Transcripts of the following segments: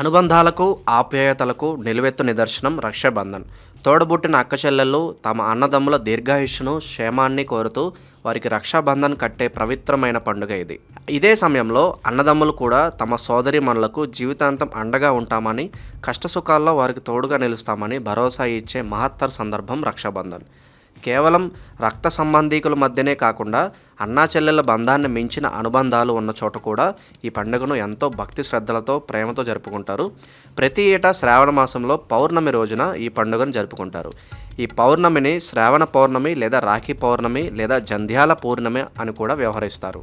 అనుబంధాలకు ఆప్యాయతలకు నిలువెత్తు నిదర్శనం రక్షాబంధన్. తోడబుట్టిన అక్కచెల్లెళ్ళు తమ అన్నదమ్ముల దీర్ఘాయుష్ను క్షేమాన్ని కోరుతూ వారికి రక్షాబంధన్ కట్టే పవిత్రమైన పండుగ ఇది. ఇదే సమయంలో అన్నదమ్ములు కూడా తమ సోదరిమణులకు జీవితాంతం అండగా ఉంటామని కష్టసుఖాల్లో వారికి తోడుగా నిలుస్తామని భరోసా ఇచ్చే మహత్తర సందర్భం రక్షాబంధన్. కేవలం రక్త సంబంధీకుల మధ్యనే కాకుండా అన్నా చెల్లెల బంధాన్ని మించిన అనుబంధాలు ఉన్న చోట కూడా ఈ పండుగను ఎంతో భక్తి శ్రద్ధలతో ప్రేమతో జరుపుకుంటారు. ప్రతి ఏటా శ్రావణ మాసంలో పౌర్ణమి రోజున ఈ పండుగను జరుపుకుంటారు. ఈ పౌర్ణమిని శ్రావణ పౌర్ణమి లేదా రాఖీ పౌర్ణమి లేదా జంధ్యాల పౌర్ణమి అని కూడా వ్యవహరిస్తారు.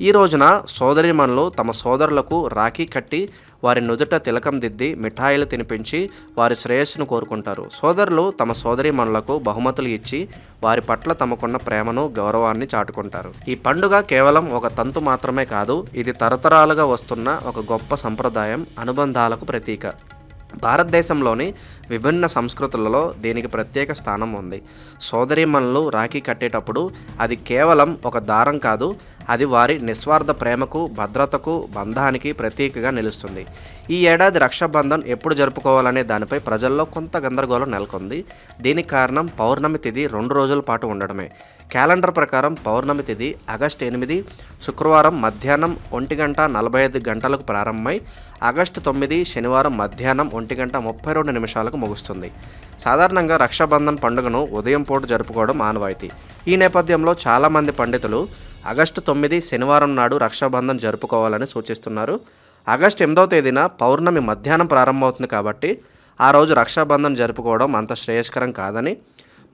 ఈ రోజున సోదరిమణులు తమ సోదరులకు రాఖీ కట్టి వారి నుదుట తిలకం దిద్ది మిఠాయిలు తినిపించి వారి శ్రేయస్సును కోరుకుంటారు. సోదరులు తమ సోదరిమణులకు బహుమతులు ఇచ్చి వారి పట్ల తమకున్న ప్రేమను గౌరవాన్ని చాటుకుంటారు. ఈ పండుగ కేవలం ఒక తంతు మాత్రమే కాదు ఇది తరతరాలుగా వస్తున్న ఒక గొప్ప సంప్రదాయం అనుబంధాలకు ప్రతీక. భారతదేశంలోని విభిన్న సంస్కృతులలో దీనికి ప్రత్యేక స్థానం ఉంది. సోదరిమణులు రాఖీ కట్టేటప్పుడు అది కేవలం ఒక దారం కాదు అది వారి నిస్వార్థ ప్రేమకు భద్రతకు బంధానికి ప్రతీకగా నిలుస్తుంది. ఈ ఏడాది రక్షాబంధన్ ఎప్పుడు జరుపుకోవాలనే దానిపై ప్రజల్లో కొంత గందరగోళం నెలకొంది. దీనికి కారణం పౌర్ణమి తిథి రెండు రోజుల పాటు ఉండడమే. క్యాలెండర్ ప్రకారం పౌర్ణమి తిథి ఆగస్టు ఎనిమిది శుక్రవారం మధ్యాహ్నం ఒంటి గంట నలభై ఐదు గంటలకు ప్రారంభమై ఆగస్టు తొమ్మిది శనివారం మధ్యాహ్నం ఒంటి గంట ముప్పై రెండు నిమిషాలకు ముగుస్తుంది. సాధారణంగా రక్షాబంధన్ పండుగను ఉదయం పూట జరుపుకోవడం ఆనవాయితీ. ఈ నేపథ్యంలో చాలామంది పండితులు ఆగస్టు తొమ్మిది శనివారం నాడు రక్షాబంధన్ జరుపుకోవాలని సూచిస్తున్నారు. ఆగస్టు ఎనిమిదవ తేదీన పౌర్ణమి మధ్యాహ్నం ప్రారంభమవుతుంది కాబట్టి ఆ రోజు రక్షాబంధన్ జరుపుకోవడం అంత శ్రేయస్కరం కాదని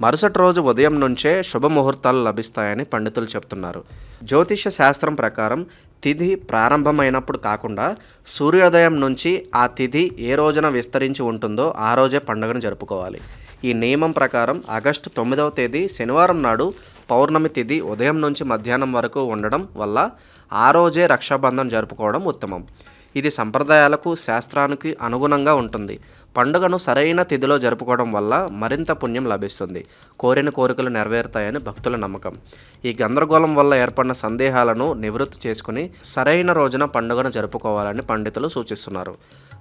మరుసటి రోజు ఉదయం నుంచే శుభముహూర్తాలు లభిస్తాయని పండితులు చెప్తున్నారు. జ్యోతిష శాస్త్రం ప్రకారం తిథి ప్రారంభమైనప్పుడు కాకుండా సూర్యోదయం నుంచి ఆ తిథి ఏ రోజున విస్తరించి ఉంటుందో ఆ రోజే పండుగను జరుపుకోవాలి. ఈ నియమం ప్రకారం ఆగస్టు తొమ్మిదవ తేదీ శనివారం నాడు పౌర్ణమి తిథి ఉదయం నుంచి మధ్యాహ్నం వరకు ఉండడం వల్ల ఆ రోజే రక్షాబంధం జరుపుకోవడం ఉత్తమం. ఇది సంప్రదాయాలకు శాస్త్రానికి అనుగుణంగా ఉంటుంది. పండుగను సరైన తిథిలో జరుపుకోవడం వల్ల మరింత పుణ్యం లభిస్తుంది. కోరిన కోరికలు నెరవేరుతాయని భక్తుల నమ్మకం. ఈ గందరగోళం వల్ల ఏర్పడిన సందేహాలను నివృత్తి చేసుకుని సరైన రోజున పండుగను జరుపుకోవాలని పండితులు సూచిస్తున్నారు.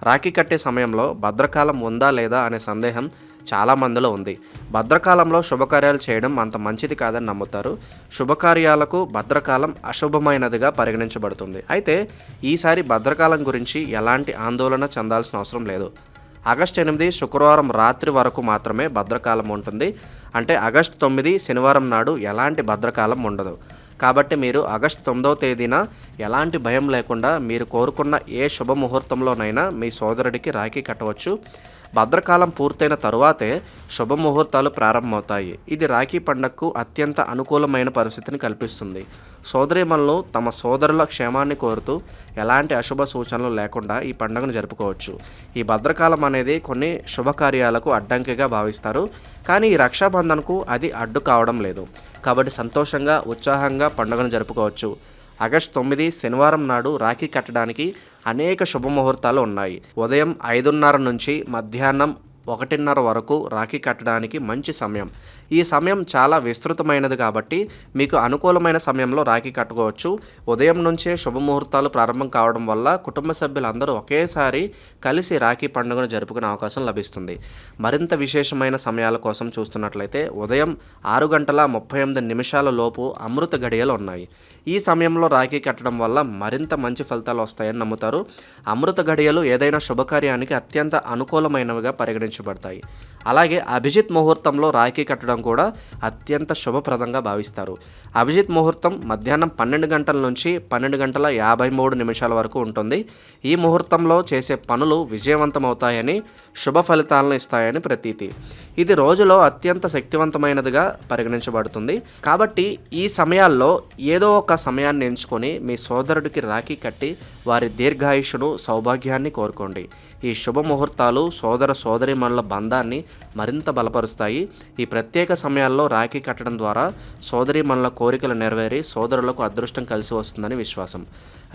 రాఖీ కట్టే సమయంలో భద్రకాలం ఉందా లేదా అనే సందేహం చాలామందిలో ఉంది. భద్రకాలంలో శుభకార్యాలు చేయడం అంత మంచిది కాదని నమ్ముతారు. శుభకార్యాలకు భద్రకాలం అశుభమైనదిగా పరిగణించబడుతుంది. అయితే ఈసారి భద్రకాలం గురించి ఎలాంటి ఆందోళన చెందాల్సిన అవసరం లేదు. ఆగస్టు ఎనిమిది శుక్రవారం రాత్రి వరకు మాత్రమే భద్రకాలం ఉంటుంది. అంటే ఆగస్టు తొమ్మిది శనివారం నాడు ఎలాంటి భద్రకాలం ఉండదు. కాబట్టి మీరు ఆగస్టు తొమ్మిదవ తేదీన ఎలాంటి భయం లేకుండా మీరు కోరుకున్న ఏ శుభముహూర్తంలోనైనా మీ సోదరుడికి రాఖీ కట్టవచ్చు. భద్రకాలం పూర్తయిన తరువాతే శుభముహూర్తాలు ప్రారంభమవుతాయి. ఇది రాఖీ పండగకు అత్యంత అనుకూలమైన పరిస్థితిని కల్పిస్తుంది. సోదరిమణులు తమ సోదరుల క్షేమాన్ని కోరుతూ ఎలాంటి అశుభ సూచనలు లేకుండా ఈ పండుగను జరుపుకోవచ్చు. ఈ భద్రకాలం అనేది కొన్ని శుభకార్యాలకు అడ్డంకిగా భావిస్తారు. కానీ ఈ రక్షాబంధన్కు అది అడ్డు కావడం లేదు. కాబట్టి సంతోషంగా ఉత్సాహంగా పండుగను జరుపుకోవచ్చు. ఆగస్టు తొమ్మిది శనివారం నాడు రాఖీ కట్టడానికి అనేక శుభముహూర్తాలు ఉన్నాయి. ఉదయం ఐదున్నర నుంచి మధ్యాహ్నం ఒకటిన్నర వరకు రాఖీ కట్టడానికి మంచి సమయం. ఈ సమయం చాలా విస్తృతమైనది కాబట్టి మీకు అనుకూలమైన సమయంలో రాఖీ కట్టుకోవచ్చు. ఉదయం నుంచే శుభముహూర్తాలు ప్రారంభం కావడం వల్ల కుటుంబ సభ్యులందరూ ఒకేసారి కలిసి రాఖీ పండుగను జరుపుకునే అవకాశం లభిస్తుంది. మరింత విశేషమైన సమయాల కోసం చూస్తున్నట్లయితే ఉదయం ఆరు గంటల ముప్పై ఎనిమిది నిమిషాల లోపు అమృత గడియలు ఉన్నాయి. ఈ సమయంలో రాఖీ కట్టడం వల్ల మరింత మంచి ఫలితాలు వస్తాయని నమ్ముతారు. అమృత గడియలు ఏదైనా శుభకార్యానికి అత్యంత అనుకూలమైనవిగా పరిగణించబడతాయి అలాగే అభిజిత్ ముహూర్తంలో రాఖీ కట్టడం కూడా అత్యంత శుభప్రదంగా భావిస్తారు. అభిజిత్ ముహూర్తం మధ్యాహ్నం పన్నెండు గంటల నుంచి పన్నెండు గంటల యాభై మూడు నిమిషాల వరకు ఉంటుంది. ఈ ముహూర్తంలో చేసే పనులు విజయవంతమవుతాయని శుభ ఫలితాలను ఇస్తాయని ప్రతీతి. ఇది రోజులో అత్యంత శక్తివంతమైనదిగా పరిగణించబడుతుంది. కాబట్టి ఈ సమయాల్లో ఏదో ఒక సమయాన్ని ఎంచుకొని మీ సోదరుడికి రాఖీ కట్టి వారి దీర్ఘాయుషును సౌభాగ్యాన్ని కోరుకోండి. ఈ శుభ ముహూర్తాలు సోదర సోదరిమణుల బంధాన్ని మరింత బలపరుస్తాయి. ఈ ప్రత్యేక సమయాల్లో రాఖీ కట్టడం ద్వారా సోదరిమణుల కోరికలు నెరవేరి సోదరులకు అదృష్టం కలిసి వస్తుందని విశ్వాసం.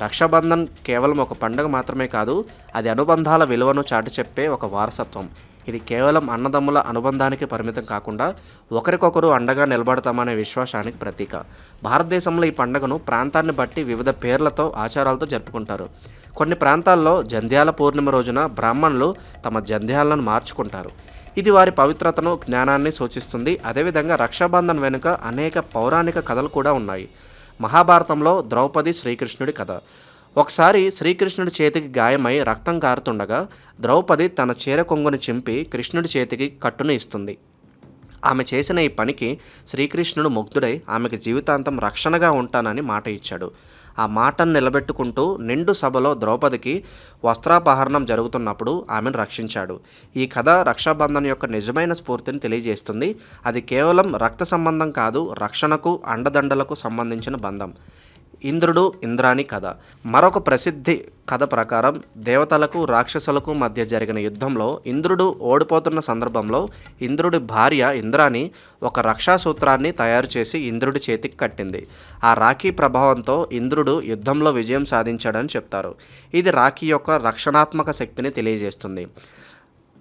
రక్షాబంధన్ కేవలం ఒక పండుగ మాత్రమే కాదు అది అనుబంధాల విలువను చాటి చెప్పే ఒక వారసత్వం. ఇది కేవలం అన్నదమ్ముల అనుబంధానికి పరిమితం కాకుండా ఒకరికొకరు అండగా నిలబడతామనే విశ్వాసానికి ప్రతీక. భారతదేశంలో ఈ పండుగను ప్రాంతాన్ని బట్టి వివిధ పేర్లతో ఆచారాలతో జరుపుకుంటారు. కొన్ని ప్రాంతాల్లో జంధ్యాల పూర్ణిమ రోజున బ్రాహ్మణులు తమ జంధ్యాలను మార్చుకుంటారు. ఇది వారి పవిత్రతను జ్ఞానాన్ని సూచిస్తుంది. అదేవిధంగా రక్షాబంధన్ వెనుక అనేక పౌరాణిక కథలు కూడా ఉన్నాయి. మహాభారతంలో ద్రౌపది శ్రీకృష్ణుడి కథ. ఒకసారి శ్రీకృష్ణుడి చేతికి గాయమై రక్తం కారుతుండగా ద్రౌపది తన చీర కొంగును చింపి కృష్ణుడి చేతికి కట్టును ఇస్తుంది. ఆమె చేసిన ఈ పనికి శ్రీకృష్ణుడు ముగ్ధుడై ఆమెకు జీవితాంతం రక్షణగా ఉంటానని మాట ఇచ్చాడు. ఆ మాటను నిలబెట్టుకుంటూ నిండు సభలో ద్రౌపదికి వస్త్రాపహరణం జరుగుతున్నప్పుడు ఆమెను రక్షించాడు. ఈ కథ రక్షాబంధన్ యొక్క నిజమైన స్ఫూర్తిని తెలియజేస్తుంది. అది కేవలం రక్త సంబంధం కాదు రక్షణకు అండదండలకు సంబంధించిన బంధం. ఇంద్రుడు ఇంద్రాణి కథ. మరొక ప్రసిద్ధి కథ ప్రకారం దేవతలకు రాక్షసులకు మధ్య జరిగిన యుద్ధంలో ఇంద్రుడు ఓడిపోతున్న సందర్భంలో ఇంద్రుడి భార్య ఇంద్రాణి ఒక రక్షాసూత్రాన్ని తయారు చేసి ఇంద్రుడి చేతికి కట్టింది. ఆ రాఖీ ప్రభావంతో ఇంద్రుడు యుద్ధంలో విజయం సాధించాడని చెప్తారు. ఇది రాఖీ యొక్క రక్షణాత్మక శక్తిని తెలియజేస్తుంది.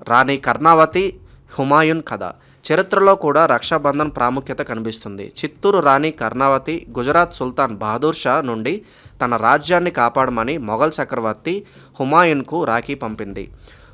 రాణి కర్ణావతి హుమాయూన్ కథ. చరిత్రలో కూడా రక్షాబంధన్ ప్రాముఖ్యత కనిపిస్తుంది. చిత్తూరు రాణి కర్ణావతి గుజరాత్ సుల్తాన్ బహదూర్ షా నుండి తన రాజ్యాన్ని కాపాడమని మొఘల్ చక్రవర్తి హుమాయూన్కు రాఖీ పంపింది.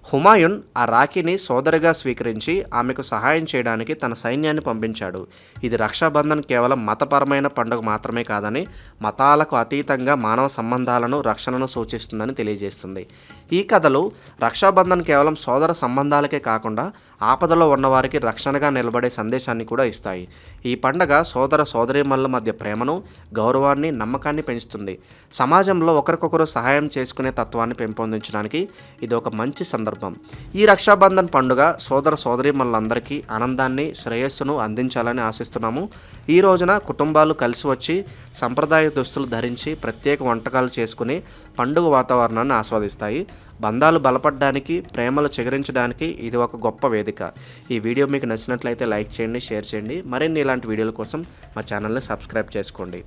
హుమాయూన్ ఆ రాఖీని సోదరిగా స్వీకరించి ఆమెకు సహాయం చేయడానికి తన సైన్యాన్ని పంపించాడు. ఇది రక్షాబంధన్ కేవలం మతపరమైన పండుగ మాత్రమే కాదని మతాలకు అతీతంగా మానవ సంబంధాలను రక్షణను సూచిస్తుందని తెలియజేస్తుంది. ఈ కథలు రక్షాబంధన్ కేవలం సోదర సంబంధాలకే కాకుండా ఆపదలో ఉన్నవారికి రక్షణగా నిలబడే సందేశాన్ని కూడా ఇస్తాయి. ఈ పండగ సోదర సోదరీమణుల మధ్య ప్రేమను గౌరవాన్ని నమ్మకాన్ని పెంచుతుంది. సమాజంలో ఒకరికొకరు సహాయం చేసుకునే తత్వాన్ని పెంపొందించడానికి ఇది ఒక మంచి సందర్భం. ఈ రక్షాబంధన్ పండుగ సోదర సోదరి మనందరికీ ఆనందాన్ని శ్రేయస్సును అందించాలని ఆశిస్తున్నాము. ఈ రోజున కుటుంబాలు కలిసి వచ్చి సంప్రదాయ దుస్తులు ధరించి ప్రత్యేక వంటకాలు చేసుకుని పండుగ వాతావరణాన్ని ఆస్వాదిస్తాయి. బంధాలు బలపడడానికి ప్రేమలు చిగురించడానికి ఇది ఒక గొప్ప వేదిక. ఈ వీడియో మీకు నచ్చినట్లయితే లైక్ చేయండి షేర్ చేయండి. మరిన్ని ఇలాంటి వీడియోల కోసం మా ఛానల్ని సబ్స్క్రైబ్ చేసుకోండి.